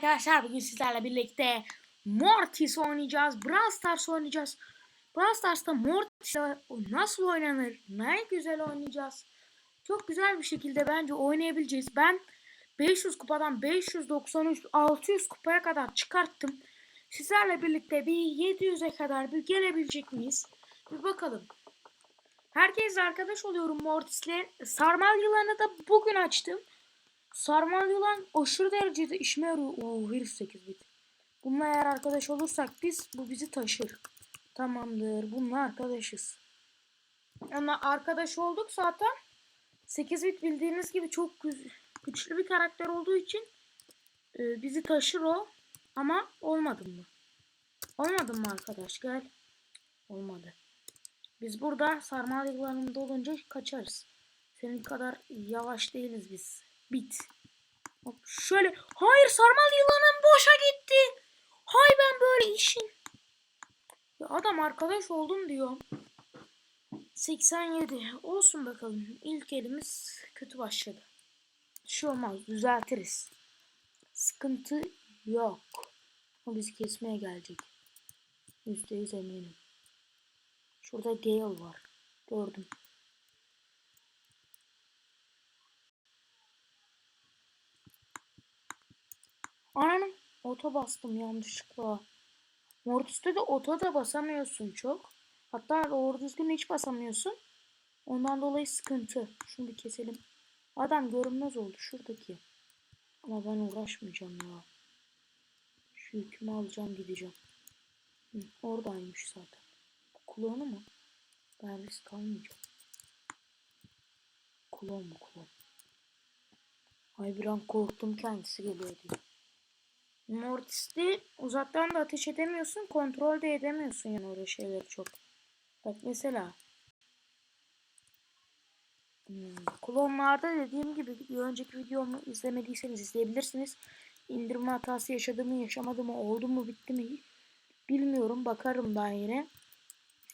arkadaşlar bugün sizlerle birlikte Mortis oynayacağız. Brawl Stars oynayacağız. Brawl Stars'ta Mortis nasıl oynanır? Ne güzel oynayacağız. Çok güzel bir şekilde bence oynayabileceğiz. Ben 500 kupadan 593 600 kupaya kadar çıkarttım. Sizlerle birlikte bir 700'e kadar bir gelebilecek miyiz? Bir bakalım. Herkesle arkadaş oluyorum Mortis'le. Sarmal yılanı da bugün açtım. Sarmal yılan aşırı derecede işime yarıyor. Oo virüs 8 bit. Bununla eğer arkadaş olursak biz bu bizi taşır. Tamamdır. Bununla arkadaşız. Ama arkadaş olduk zaten. 8 bit bildiğiniz gibi çok güçlü bir karakter olduğu için e, bizi taşır o. Ama olmadı mı? Olmadı mı arkadaş? Gel. Olmadı. Biz burada sarmal yılanında olunca kaçarız. Senin kadar yavaş değiliz biz. Bit. Hop şöyle. Hayır sarmal yılanım boşa gitti. Hay ben böyle işin. Ya adam arkadaş oldum diyor. 87. Olsun bakalım. İlk elimiz kötü başladı. Bir şey olmaz. Düzeltiriz. Sıkıntı yok. O bizi kesmeye gelecek. %100 eminim. Şurada Gale var. Gördüm. Ananım. Ota bastım yanlışlıkla. Mortis'te de ota da basamıyorsun çok. Hatta doğru düzgün hiç basamıyorsun. Ondan dolayı sıkıntı. Şunu bir keselim. Adam görünmez oldu şuradaki. Ama ben uğraşmayacağım ya. Şu yükümü alacağım gideceğim. Hı, oradaymış zaten. Klonu mu? Ben risk almayacağım. Klon mu klon? Ay bir an korktum kendisi geliyor diye. Mortis'te uzaktan da ateş edemiyorsun, kontrol de edemiyorsun yani öyle şeyleri çok. Bak mesela hmm, klonlarda dediğim gibi bir önceki videomu izlemediyseniz izleyebilirsiniz. İndirme hatası yaşadı mı yaşamadı mı oldu mu bitti mi bilmiyorum bakarım ben yine.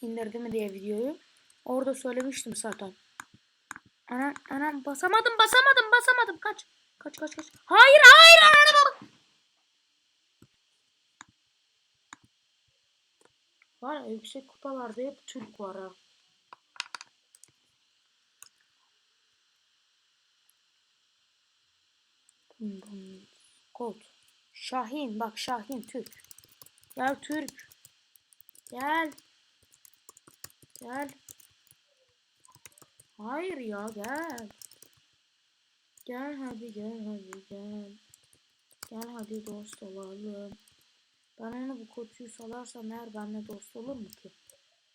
İndirdi mi diye videoyu. Orada söylemiştim zaten. Anam anam basamadım basamadım basamadım kaç. Kaç kaç kaç. Hayır hayır anam. Var ya yüksek kupalarda hep Türk var ha. Kod. Şahin bak Şahin Türk. Gel Türk. Gel. Gel. Hayır ya gel. Gel hadi gel hadi gel. Gel hadi dost olalım. Ben onu bu koçuyu salarsam eğer benimle dost olur mu ki?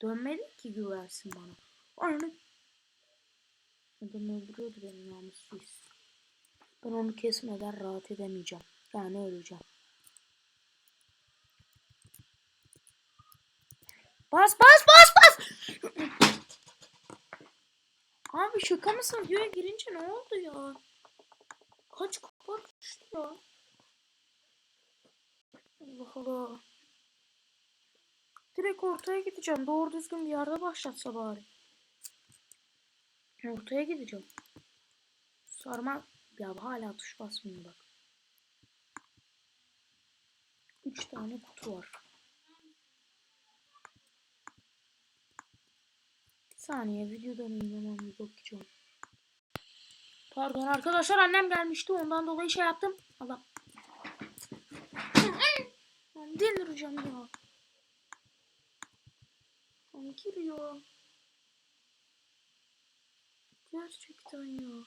Dönmedi ki güversin bana. Ananı. Adam öldürüyordu beni namussuz. Ben onu kesmeden rahat edemeyeceğim. Yani öleceğim. Bas bas bas bas. Abi şaka mısın? Videoya girince ne oldu ya? Kaç kupa düştü ya? Allah Allah. Direkt ortaya gideceğim. Doğru düzgün bir yerde başlatsa bari. Ortaya gideceğim. Sarma ya hala tuş basmıyor bak. Üç tane kutu var. Bir saniye videoda mıyım hemen bir bakacağım. Pardon arkadaşlar annem gelmişti ondan dolayı şey yaptım. Allah. Ben delireceğim ya. Lan giriyor. Gerçekten ya.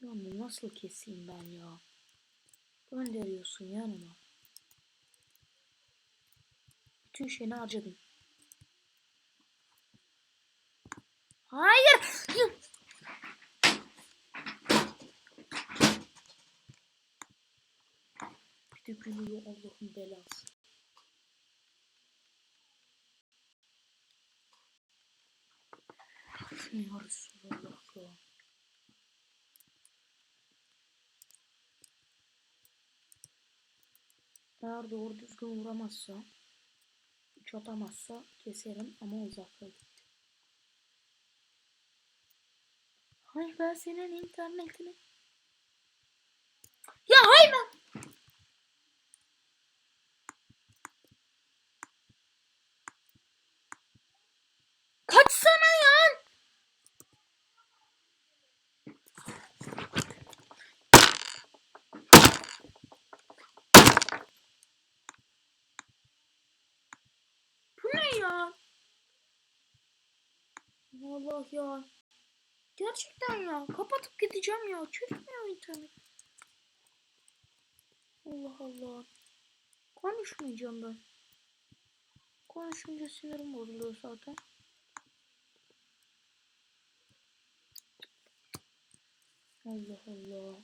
Ya bunu nasıl keseyim ben ya? Gönderiyorsun yanıma. Bütün şeyini harcadım. Hayır. Bir de gülüyor Allah'ın belası. Ya Resulallah ya. Eğer doğru düzgün vuramazsa, üç atamazsa keserim ama uzakta gitti. Hay ben senin internetini. Ya hayvan. Kaçsana ya. Bu ne Allah ya. Gerçekten ya. Kapatıp gideceğim ya. Çözmüyor internet. Allah Allah. Konuşmayacağım ben. Konuşunca sinirim bozuluyor zaten. Allah Allah.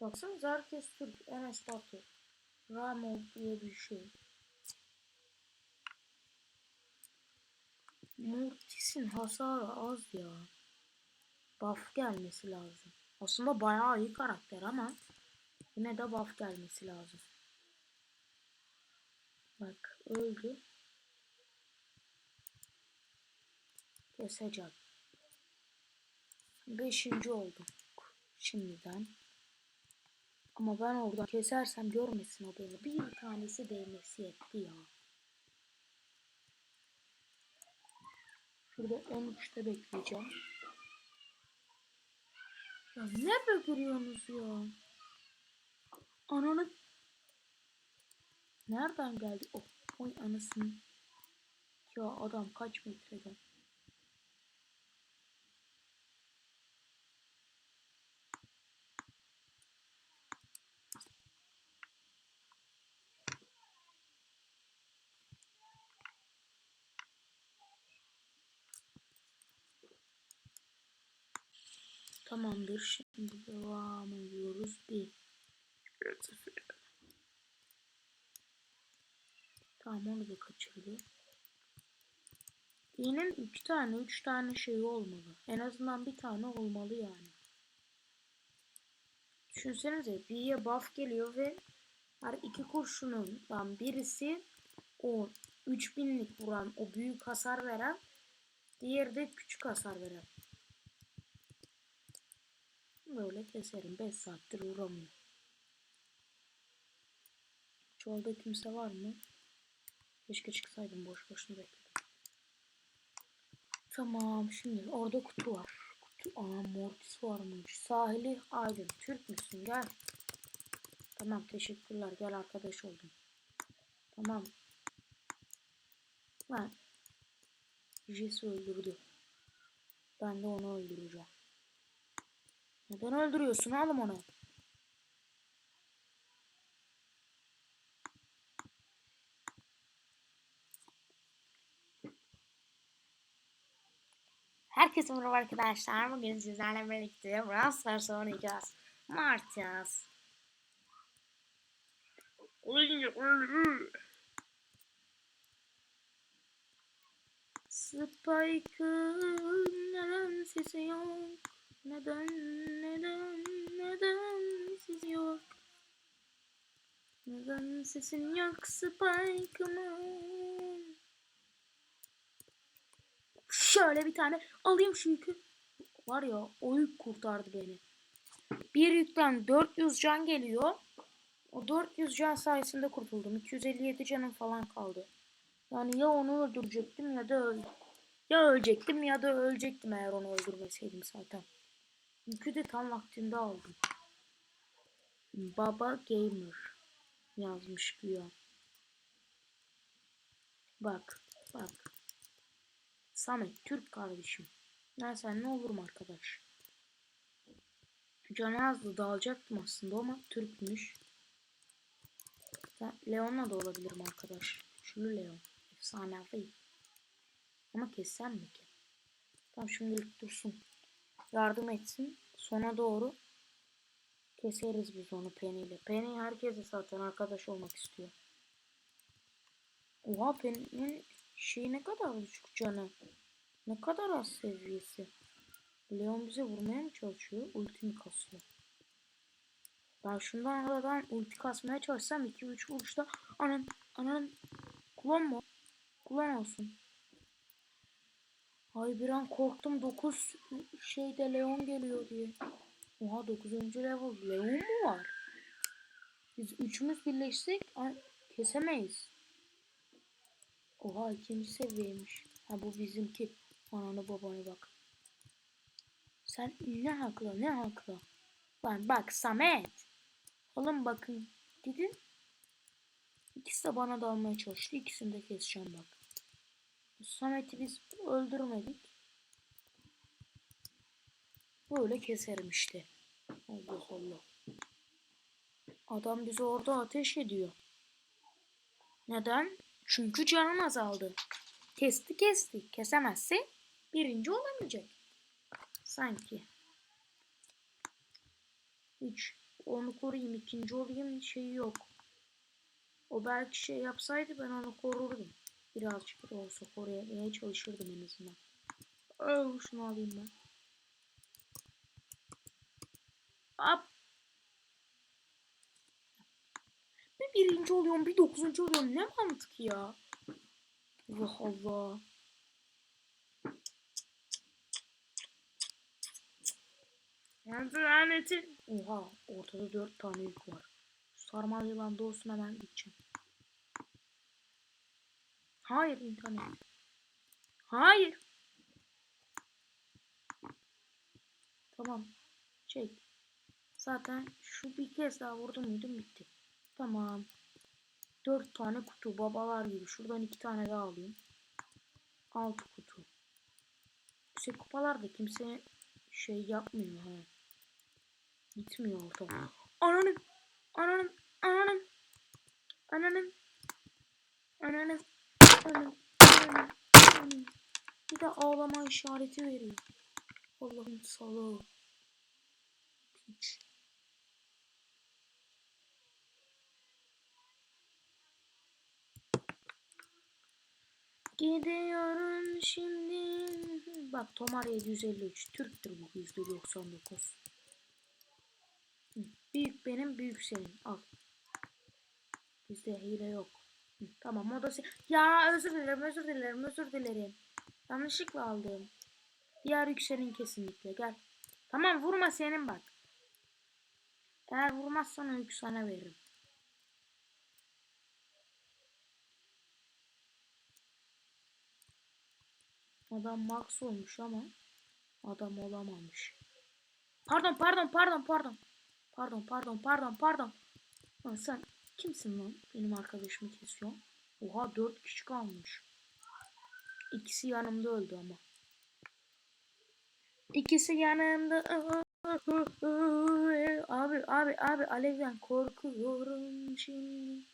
Baksanıza herkes Türk. Enes Batur. Ramov diye bir şey. Mortis'in hasarı az ya. Buff gelmesi lazım. Aslında bayağı iyi karakter ama yine de buff gelmesi lazım. Bak öldü. Keseceğim. Beşinci oldum. Şimdiden. Ama ben oradan kesersem görmesin o beni. Bir tanesi değmesi yetti ya. Şurada 13'te bekleyeceğim. Ya ne bögürüyorsunuz ya? Ananı... Nereden geldi? Oh, oy anasını. Ya adam kaç metreden? Tamamdır. Şimdi devam ediyoruz. Bir. Tamam onu da kaçırdı. Yine iki tane, üç tane şey olmalı. En azından bir tane olmalı yani. Düşünsenize bir buff geliyor ve her iki kurşunundan birisi o 3000'lik vuran, o büyük hasar veren, diğeri de küçük hasar veren. Böyle keserim. 5 saattir uğramıyor. Çolda kimse var mı? Keşke çıksaydım boş boşuna bekledim. Tamam şimdi orada kutu var. Kutu aa mortis varmış. Sahili Aydın. Türk müsün? Gel. Tamam teşekkürler. Gel arkadaş oldum. Tamam. Ben Jesse öldürdü. Ben de onu öldüreceğim. Neden öldürüyorsun oğlum onu? Herkese merhaba arkadaşlar. Bugün sizlerle birlikte Brawl Stars oynayacağız. Martias. Spike'ın neden sesi yok? Neden, neden, neden sesi yok? Neden sesin yok Spike'ımın? Şöyle bir tane alayım yükü. Var ya o yük kurtardı beni. Bir yükten 400 can geliyor. O 400 can sayesinde kurtuldum. 257 canım falan kaldı. Yani ya onu öldürecektim ya da öl ya ölecektim ya da ölecektim eğer onu öldürmeseydim zaten. Yükü de tam vaktinde aldım. Baba Gamer yazmış güya. Bak bak. Samet Türk kardeşim. Ben sen ne olurum arkadaş. Can azdı dalacaktım aslında ama Türkmüş. Leon'la da olabilirim arkadaş. Şunu Leon. Efsanevi. Ama kessem mi ki? Tamam şimdilik dursun. Yardım etsin. Sona doğru keseriz biz onu Penny ile. Penny herkese zaten arkadaş olmak istiyor. Oha Penny'nin şey ne kadar düşük canı. Ne kadar az seviyesi. Leon bize vurmaya mı çalışıyor? Ulti mi kasıyor? Ben şundan aradan ulti kasmaya çalışsam 2-3 vuruşta anan anan kullan mı? Kullan olsun. Ay bir an korktum 9 şeyde Leon geliyor diye. Oha 9. level Leon mu var? Biz üçümüz birleşsek kesemeyiz. Oha ikinci seviyeymiş. Ha bu bizimki. Ananı babanı bak. Sen ne hakla ne hakla. Lan bak Samet. Oğlum bakın. Gidin. İkisi de bana dalmaya çalıştı. İkisini de keseceğim bak. Samet'i biz öldürmedik. Böyle keserim işte. Allah Allah. Adam bizi orada ateş ediyor. Neden? Çünkü canın azaldı. Kesti kesti. Kesemezse birinci olamayacak. Sanki. Hiç onu koruyayım ikinci olayım şeyi yok. O belki şey yapsaydı ben onu korurdum. Birazcık da olsa korumaya çalışırdım en azından. Oh, şunu alayım ben. Hop. Bir birinci oluyorum, bir dokuzuncu oluyorum. Ne mantık ya? Allah Allah. Yani laneti. Oha, ortada dört tane yük var. Sarmal yılan doğsun hemen gideceğim. Hayır internet. Hayır. Tamam. Çek. Zaten şu bir kez daha vurdum muydum bitti. Tamam. Dört tane kutu babalar gibi. Şuradan iki tane daha alayım. Altı kutu. Yüksek kupalar da kimse şey yapmıyor ha. Gitmiyor orada. Ananın. Ananın. Ananın. Ananın. Ananın. Ananın. Ananın. Ananın. Bir de ağlama işareti veriyor. Allah'ım salağı. Piç. Gidiyorum şimdi. Bak Tomar 753. Türktür bu %99. Hı, Büyük benim, büyük senin. Al. Bizde hile yok. Tamam o da se- Ya özür dilerim, özür dilerim, özür dilerim. Yanlışlıkla aldım. Diğer yük senin kesinlikle. Gel. Tamam vurma senin bak. Eğer vurmazsan o yük sana veririm. Adam max olmuş ama adam olamamış. Pardon pardon pardon pardon. Pardon pardon pardon pardon. Lan sen kimsin lan? Benim arkadaşımı kesiyor. Oha dört kişi kalmış. İkisi yanımda öldü ama. İkisi yanımda. Abi abi abi Alev'den korkuyorum şimdi.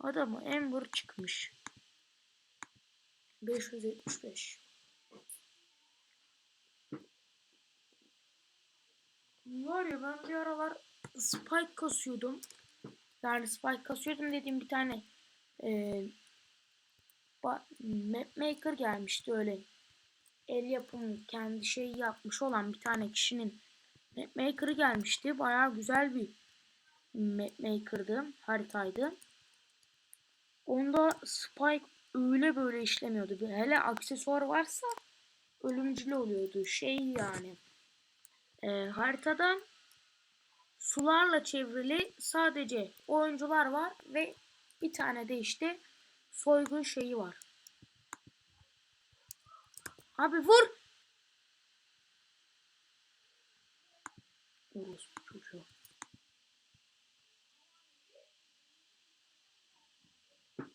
Adamı Amber çıkmış. 575. Var ya ben bir aralar spike kasıyordum. Yani spike kasıyordum dediğim bir tane e, map maker gelmişti öyle. El yapımı kendi şeyi yapmış olan bir tane kişinin map maker'ı gelmişti. Bayağı güzel bir map maker'dı, haritaydı. Onda spike öyle böyle işlemiyordu. Hele aksesuar varsa ölümcül oluyordu. Şey yani e, haritada sularla çevrili sadece oyuncular var ve bir tane de işte soygun şeyi var. Abi vur.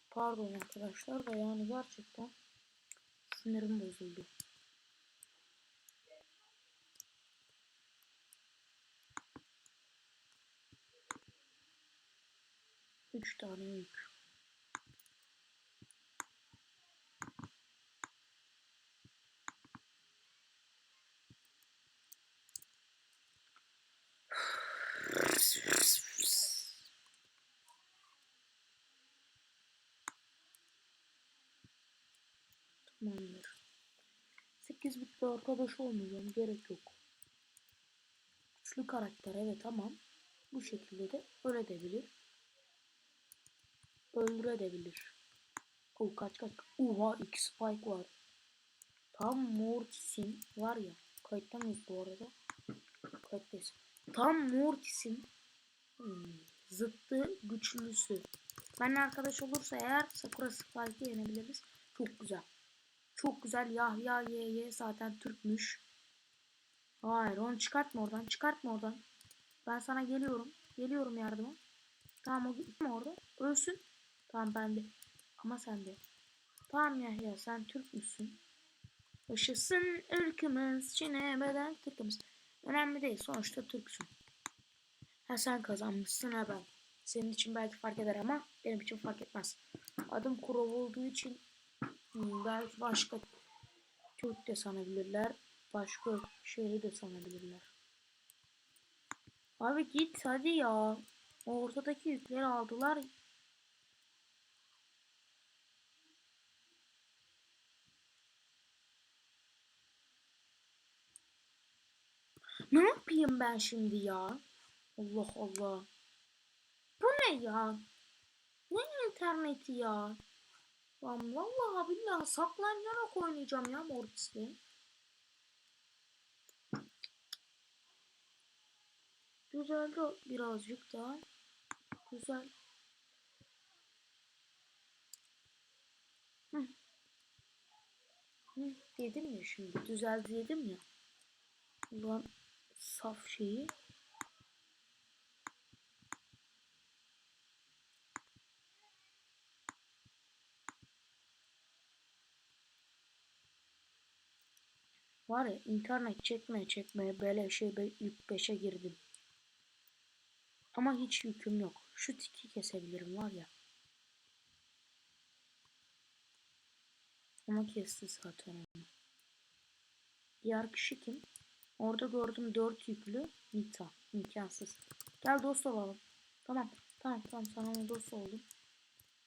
Pardon arkadaşlar da yani gerçekten sinirim bozuldu. Üç tane yük. Tamamdır. 8 bitti arkadaş olmayacağım. Gerek yok. Güçlü karakter evet tamam. Bu şekilde de ölebilir. Öldürebilir. Oh kaç kaç. Oha iki spike var. Tam Mortis'in var ya. Kayıtta mıyız bu arada? Kayıttayız. Tam Mortis'in hmm, zıttı güçlüsü. Benimle arkadaş olursa eğer Sakura Spike'ı yenebiliriz. Çok güzel. Çok güzel. Yahya YY zaten Türkmüş. Hayır onu çıkartma oradan. Çıkartma oradan. Ben sana geliyorum. Geliyorum yardıma. Tamam o gitme orada. Ölsün. Tamam ben de. Ama sen de. Tamam Yahya sen Türk müsün? Yaşasın ülkemiz, Çin'e beden Türk'ümüz. Önemli değil sonuçta Türksün. Ha sen kazanmışsın ha ben. Senin için belki fark eder ama benim için fark etmez. Adım Kurov olduğu için belki başka Türk de sanabilirler. Başka şeyi de sanabilirler. Abi git hadi ya. Ortadaki yükleri aldılar. Ne yapayım ben şimdi ya? Allah Allah. Bu ne ya? Ne interneti ya? Lan vallahi billahi saklanarak oynayacağım ya Mortis'le. Güzeldi birazcık daha. Güzel. Hı. Hı, dedim ya şimdi. Düzeldi dedim ya. Ulan saf şeyi. Var ya internet çekmeye çekmeye böyle şey yük 5'e girdim. Ama hiç yüküm yok. Şu tiki kesebilirim var ya. Ama kesti zaten onu. Diğer kişi kim? Orada gördüm 4 yüklü Nita. İmkansız. Gel dost olalım. Tamam. Tamam tamam sana dost oldum.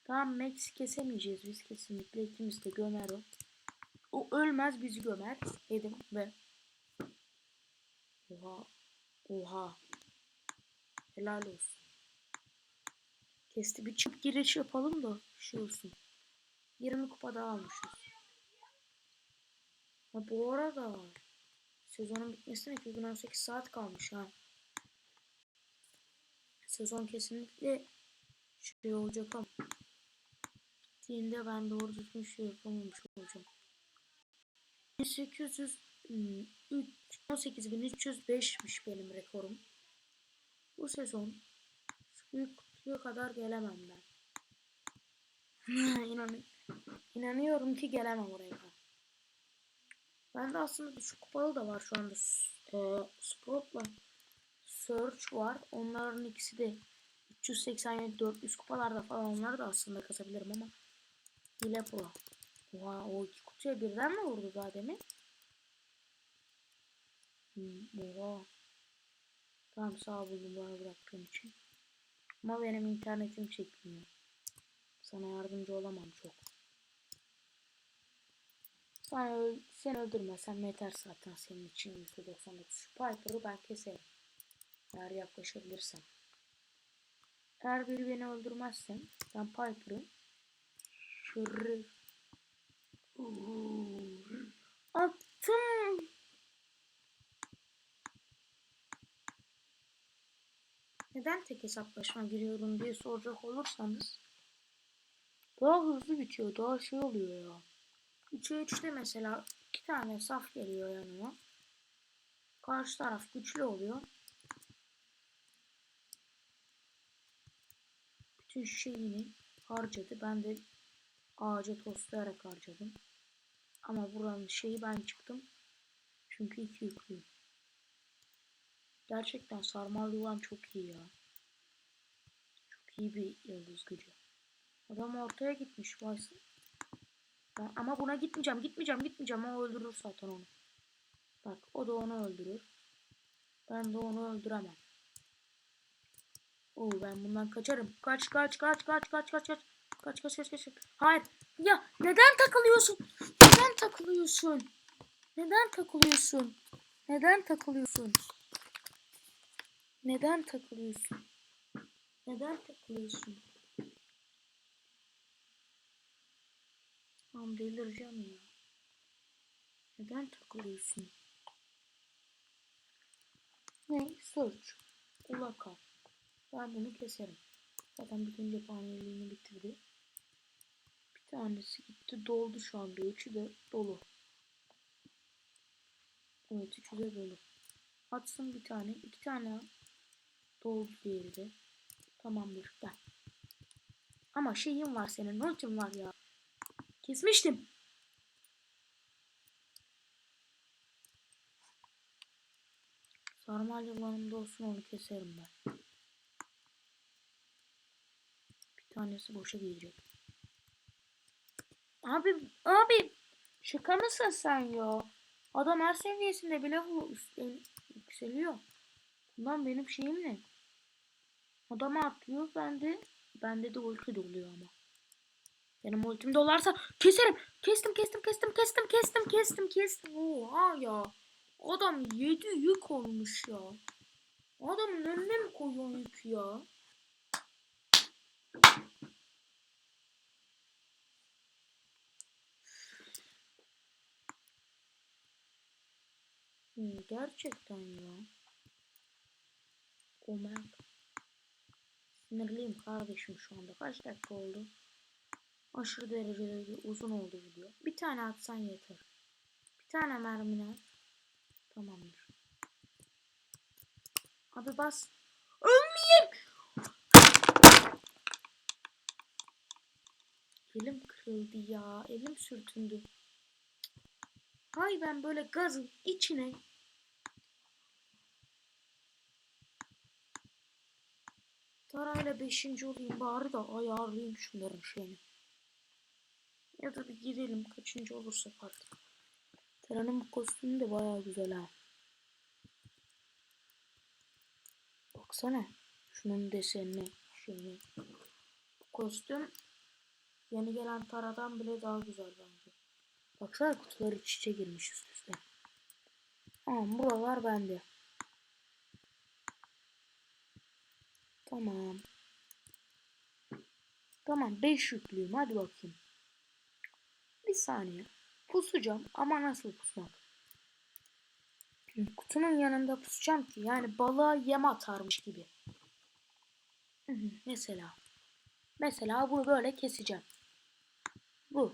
Tamam Max kesemeyeceğiz biz kesinlikle. ikimiz de gömer o. O ölmez bizi gömer dedim ve Oha. Oha. Helal olsun. Kesti bir çift giriş yapalım da şey olsun. 20 kupa daha almışız. Ha bu arada sezonun bitmesine 2018 saat kalmış ha. Sezon kesinlikle şey olacak ama bittiğinde ben doğru düzgün şey yapamamış olacağım. 1800 18305'miş benim rekorum. Bu sezon büyük kutuya kadar gelemem ben. İnan inanıyorum ki gelemem oraya. Ben de aslında düşük kupalı da var şu anda. E, Sprout'la Search var. Onların ikisi de 387 400 kupalarda falan onları da aslında kasabilirim ama hile pro. Oha o iki kutuya birden mi vurdu daha demin? Hmm, oha. Tamam sağ bunu bana bıraktığın için. Ama benim internetim çekmiyor. Sana yardımcı olamam çok. Sen, öl sen öldürmesen yeter zaten senin için %99. Şu Piper'ı ben keserim. Eğer yaklaşabilirsem. Eğer biri beni öldürmezsen ben Piper'ı şırr attım. Neden tek hesaplaşma giriyorum diye soracak olursanız daha hızlı bitiyor. Daha şey oluyor ya. 3'e 3'te mesela iki tane saf geliyor yanıma. Karşı taraf güçlü oluyor. Bütün şeyini harcadı. Ben de ağaca toslayarak harcadım. Ama buranın şeyi ben çıktım. Çünkü iki yüklüyüm. Gerçekten sarmal yılan çok iyi ya. Çok iyi bir yıldız gücü. Adam ortaya gitmiş. Vaysın. Ben, ama buna gitmeyeceğim. Gitmeyeceğim. Gitmeyeceğim. O öldürür zaten onu. Bak o da onu öldürür. Ben de onu öldüremem. Oo ben bundan kaçarım. Kaç kaç kaç kaç kaç kaç kaç. Kaç kaç kaç kaç. Hayır. Ya neden takılıyorsun? Neden takılıyorsun? Neden takılıyorsun? Neden takılıyorsun? Neden takılıyorsun? Neden takılıyorsun? Tamam delireceğim ya. Neden takılıyorsun? Ne? Search. Ulaka. Ben bunu keserim. Zaten bütün cephaneliğini bitirdi. Bir tanesi gitti doldu şu anda. Üçü de dolu. Evet üçü de dolu. Atsın bir tane. iki tane doldu diğeri de. Tamamdır. Gel. Ama şeyin var senin. Ultim var ya. Kesmiştim. Sarmal yılanımda olsun onu keserim ben. Bir tanesi boşa gidecek. Abi, abi şaka mısın sen ya? Adam her seviyesinde bile yükseliyor. Bundan benim şeyim ne? Adam atlıyor bende. Bende de ulti doluyor ama. Benim ultim dolarsa keserim. Kestim kestim kestim kestim kestim kestim kestim. Oha ya. Adam 7 yük olmuş ya. Adamın önüne mi koyuyorsun yükü ya? Hmm, gerçekten ya. Omen. Sinirliyim kardeşim şu anda. Kaç dakika oldu? Aşırı derecede uzun oldu video. Bir tane atsan yeter. Bir tane mermine. Tamamdır. Abi bas. Ölmeyeyim. Elim kırıldı ya. Elim sürtündü. Hay ben böyle gazın içine Tarayla beşinci olayım bari da ayarlayayım şunların şeyini. Ya da bir girelim kaçıncı olursak artık. Tara'nın bu kostümü de bayağı güzel ha. Baksana şunun desenine şeyine. Bu kostüm yeni gelen Tara'dan bile daha güzel bence. Baksana kutuları iç içe girmiş üst üste. Tamam buralar bende. Tamam. Tamam 5 yüklüyüm hadi bakayım. Bir saniye. Pusacağım ama nasıl pusmak? Kutunun yanında pusacağım ki yani balığa yem atarmış gibi. Mesela. Mesela bunu böyle keseceğim. Bu.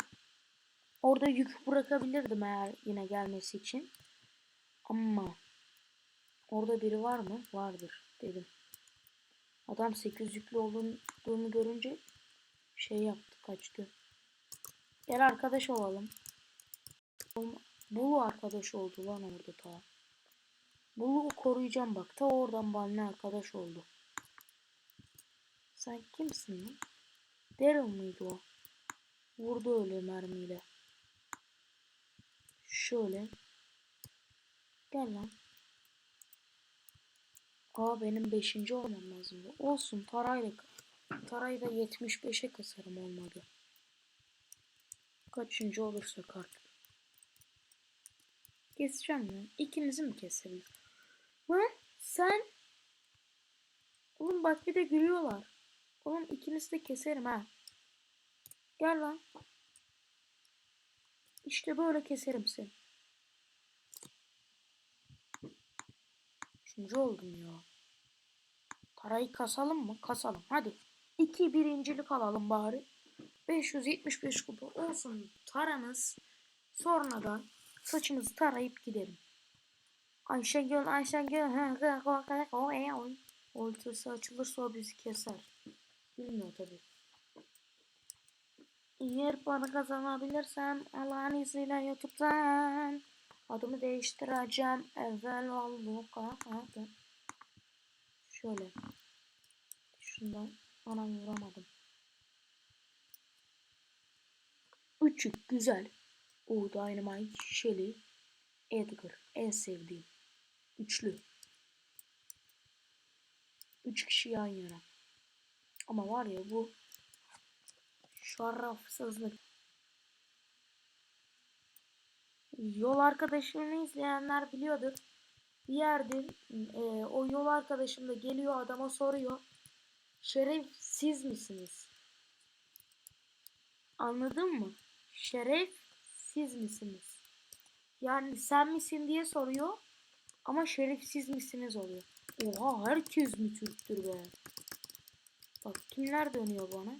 Orada yük bırakabilirdim eğer yine gelmesi için. Ama orada biri var mı? Vardır dedim. Adam 8 yüklü olduğunu görünce şey yaptı kaçtı. Gel arkadaş olalım. Bulu arkadaş oldu lan orada ta. Bulu koruyacağım bak. Ta oradan benimle arkadaş oldu. Sen kimsin lan? Daryl mıydı o? Vurdu öyle mermiyle. Şöyle. Gel lan. Aa benim 5. olmam lazım. Olsun parayla. Parayı da 75'e kasarım olmadı. Kaçıncı olursak artık. Keseceğim ya. İkinizi mi keselim? Lan sen. Oğlum bak bir de gülüyorlar. Oğlum ikinizi de keserim ha. Gel lan. İşte böyle keserim seni. Üçüncü oldum ya. Parayı kasalım mı? Kasalım. Hadi. İki birincilik alalım bari. 575 kupa olsun taramız. Sonra da saçımızı tarayıp gidelim. Ayşegül Ayşegül Oltası açılırsa o bizi keser. Bilmiyor tabi. Eğer para kazanabilirsem Allah'ın izniyle YouTube'dan adımı değiştireceğim. Evvel kahve. Şöyle. Şundan ana vuramadım. Üçük güzel. O Dynamite, Shelly, Edgar. En sevdiğim. Üçlü. Üç kişi yan yana. Ama var ya bu şarafsızlık. Yol arkadaşını izleyenler biliyordur. Bir yerde e, o yol arkadaşım da geliyor adama soruyor. Şeref siz misiniz? Anladın mı? Şeref siz misiniz? Yani sen misin diye soruyor. Ama şerefsiz misiniz oluyor. Oha herkes mi Türktür be? Bak kimler dönüyor bana?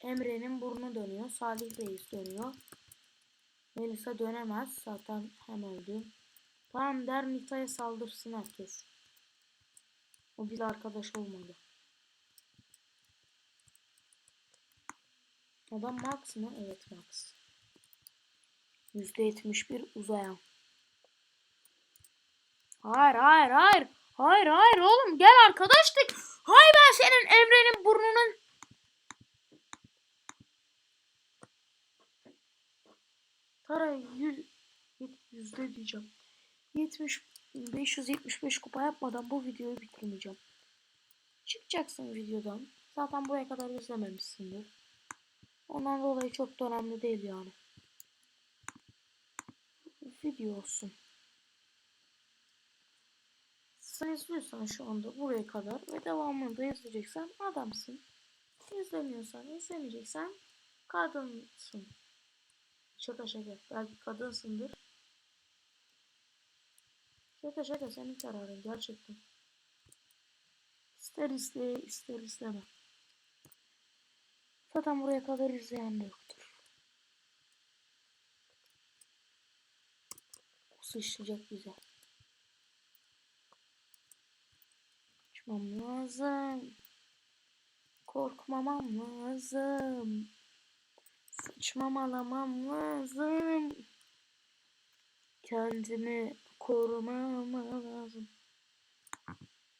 Emre'nin burnu dönüyor. Salih Reis dönüyor. Melisa dönemez. Zaten hem öldü. Tamam der Nita'ya saldırsın herkes. O bir arkadaş olmadı. Adam Max mı? Evet Max. %71 uzayan. Hayır hayır hayır. Hayır hayır oğlum gel arkadaştık. Hay ben senin Emre'nin burnunun. Tara yüz, yüzde diyeceğim. 70 575 kupa yapmadan bu videoyu bitirmeyeceğim. Çıkacaksın videodan. Zaten buraya kadar izlememişsindir. Ondan dolayı çok da önemli değil yani. Video olsun. Sen izliyorsan şu anda buraya kadar ve devamını da izleyeceksen adamsın. İzlemiyorsan, izlemeyeceksen kadınsın. Şaka şaka. Belki kadınsındır. Şaka şaka senin kararın gerçekten. İster iste, ister isteme. Zaten buraya kadar izleyen de yoktur. Sıçrayacak bize. Kaçmam lazım. Korkmamam lazım. Saçmamalamam lazım. Kendimi korumam lazım.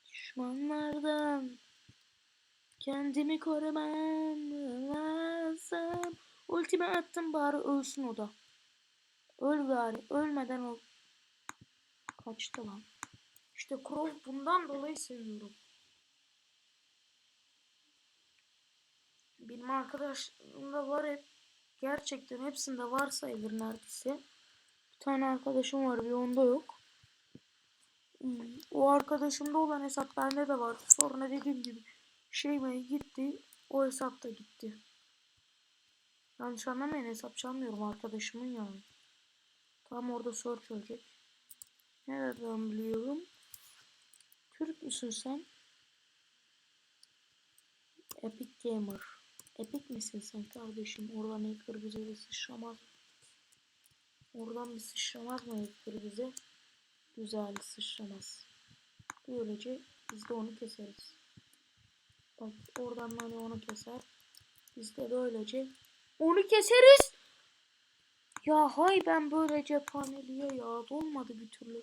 Düşmanlardan kendimi korumam lazım. Ultime attım bari ölsün o da. Öl bari. Ölmeden ol. Kaçtı lan. İşte Crow bundan dolayı seviyorum. Benim arkadaşımda var hep. Gerçekten hepsinde var sayılır neredeyse. Bir tane arkadaşım var bir onda yok. O arkadaşımda olan hesap bende de var. Sonra dediğim gibi şey mi gitti. O hesap da gitti. Yanlış anlamayın hesap çalmıyorum arkadaşımın yani. Tam orada search olacak. Nereden biliyorum? Türk müsün sen? Epic Gamer. Epic misin sen kardeşim? Oradan hacker bize bir sıçramaz. Oradan bir sıçramaz mı hacker bize? Güzel sıçramaz. Böylece biz de onu keseriz. Bak oradan hani onu keser. Biz de böylece onu keseriz. Ya hay ben böyle cephaneliğe ya dolmadı bir türlü.